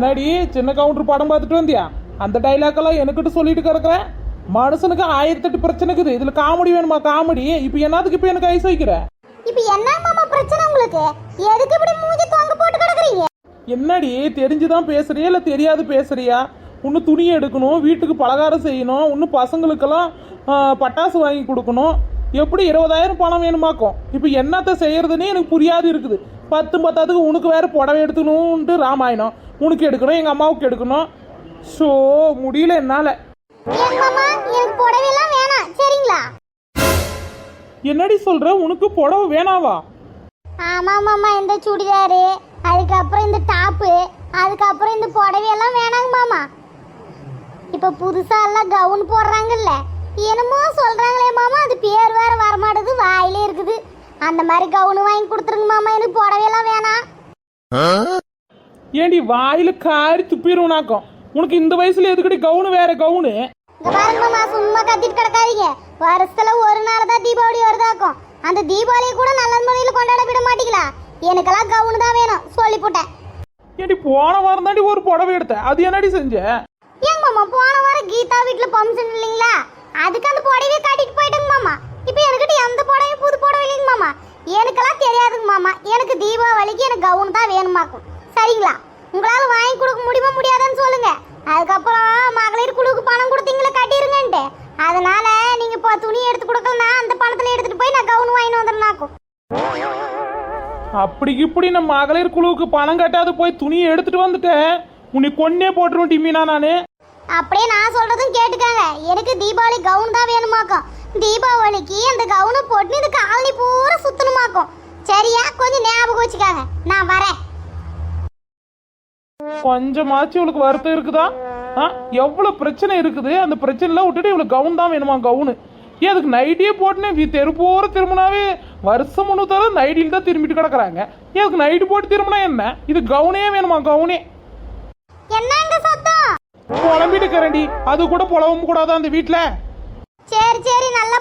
என்னடி சின்ன கவுண்டர் படம் பார்த்துட்டு வந்தியா? அந்த டைலாக் எல்லாம் எனக்கிட்ட சொல்லிட்டு கிடக்குறேன் மனுஷனுக்கு ஆயிரத்தெட்டு பிரச்சனை இருக்குது. இதுல காமெடி வேணுமா? காமெடி இப்போ என்னத்துக்கு இப்போ எனக்கு ஐஸ் வைக்கிற? இப்போ என்ன மாமா பிரச்சனை உங்களுக்கு? எதுக்கு இப்படி மூஞ்சி தொங்க போட்டு கிடக்குறீங்க? என்னடி? தெரிஞ்சுதான் பேசுறியா? இல்லை தெரியாது பேசுறியா? இன்னும் துணி எடுக்கணும் வீட்டுக்கு பலகாரம் செய்யணும் இன்னும் பசங்களுக்கெல்லாம் பட்டாசு வாங்கி கொடுக்கணும். எப்படி இருபதாயிரம் பணம் வேணுமாக்கும் இப்போ என்னத்த செய்யறதுன்னே எனக்கு புரியாது இருக்குது. பத்து பத்தாத்துக்கு உனக்கு வேற புடவை எடுத்துக்கணும்ன்ட்டு ராமாயணம். உனக்கு எடுக்கணும் எங்கள் அம்மாவுக்கு எடுக்கணும். ஸோ முடியல என்னால். சரிங்களா? என்னடி சொல்ற? உனக்கு புடவை வேணாவா? ஆமா மாமா இந்த சுடிதாரு அதுக்கப்புறம் இந்த டாப்பு அதுக்கப்புறம் இந்த புடவையெல்லாம் வேணாங்க மாமா. இப்போ புதுசா எல்லாம் கவுன் போடுறாங்கல்ல என்னமோ சொல்றாங்களே மாமா அது பேர் வேற வரமாட்டுது வாயிலே இருக்குது. அந்த மாதிரி கவுன் வாங்கி கொடுத்துருங்க மாமா எனக்கு புடவையெல்லாம் வேணாம். ஏண்டி வாயில காரி துப்பிடுவனாக்கும் உனக்கு இந்த வயசுல எதுக்கடி கவுனு வேற கவுனு? இங்க பாருங்க மாமா சும்மா கத்திட்டு கிடக்காதீங்க. வருஷத்துல ஒரு நாள் தான் தீபாவளி வருதாக்கும். அந்த தீபாவளியை கூட நல்ல முறையில் கொண்டாட விட மாட்டீங்களா? எனக்கெல்லாம் கவுன் தான் வேணும். சொல்லி போட்டேன். ஏண்டி போன வாரம் தாண்டி ஒரு புடவை எடுத்த அது என்னடி செஞ்ச ஏங்க மாமா போன வாரம் கீதா வீட்ல ஃபங்க்ஷன் இல்லைங்களா அதுக்கு அந்த புடவையை கட்டிட்டு போயிட்டுங்க மாமா இப்போ எனக்கிட்ட எந்த புடவையும் புது புடவை இல்லைங்க மாமா எனக்கெல்லாம் தெரியாதுங்க மாமா எனக்கு தீபாவளிக்கு எனக்கு கவுன் தான் வேணுமாக்கும். சரிங்களா? உங்களால வாங்கி கொடுக்க முடியுமா முடியாதுன்னு சொல்லுங்க. அதுக்கப்புறம் மகளிர் குழுவுக்கு பணம் கொடுத்தீங்களா கட்டிருங்கன்ட்டு. அதனால நீங்க இப்போ துணி எடுத்து கொடுக்கலனா அந்த பணத்துல எடுத்துட்டு போய் நான் கவுன் வாங்கிட்டு வந்துடுனாக்கும் அப்படி இப்படி நம்ம மகளிர் குழுவுக்கு பணம் கட்டாத போய் துணியை எடுத்துட்டு வந்துட்டேன். உன்னை கொன்னே போட்டுருவேன் டிமினா நானு. அப்படியே நான் சொல்றதும் கேட்டுக்கங்க. எனக்கு தீபாவளி கவுன் தான் வேணுமாக்கும். தீபாவளிக்கு அந்த கவுனை போட்டு இந்த காலனி பூரா சுத்தணுமாக்கும் சரியா கொஞ்சம் ஞாபகம் வச்சுக்காங்க நான் வரேன். கொஞ்சமாச்சும் இவளுக்கு வருத்தம் இருக்குதா? ஆ எவ்வளோ பிரச்சனை இருக்குது? அந்த பிரச்சனைலாம் விட்டுட்டு இவளுக்கு கவுன் தான் வேணுமா கவுனு ஏன் அதுக்கு நைட்டியே போட்டுனே வி தெரு போகிற திரும்பினாவே வருஷம் முன்னூத்தால நைட்டியில் தான் திரும்பிட்டு கிடக்குறாங்க. ஏன் அதுக்கு நைட்டு போட்டு திரும்பினா என்ன? இது கவுனே வேணுமா கவுனே புலம்பிட்டு இருக்கிறேன்டி அது கூட புலவும் கூடாதா அந்த வீட்டில் சரி சரி நல்லா